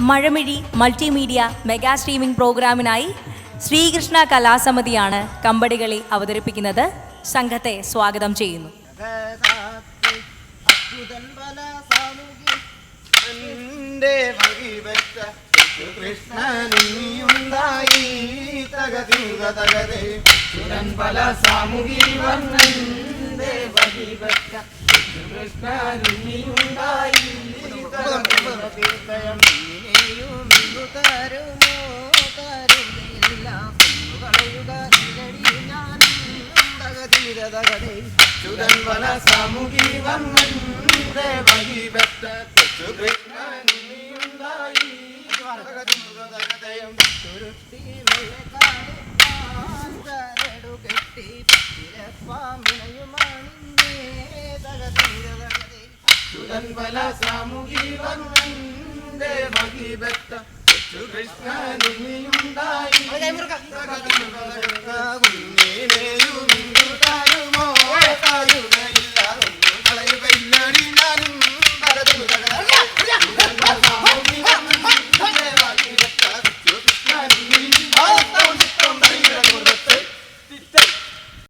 മഴമിഴി multimedia mega streaming പ്രോഗ്രാമിനായി ശ്രീകൃഷ്ണ കലാസമിതിയാണ് കമ്പടികളി അവതരിപ്പിക്കുന്നത്. സംഘത്തെ സ്വാഗതം ചെയ്യുന്നു. കൃഷ്ണനുണ്ടായി ചുരൻ വന സാമുകി വന്നേ ഭഗിവറ്റ കൃഷ്ണനുണ്ടായി ചുരുട്ടി വെള്ളക്കാട് കെട്ടി. പാമിനയുമാണിന്നേ തകതീര തകതേ ചുരൻ വല ഭഗിവറ്റ കൃഷ്ണനുണ്ടായി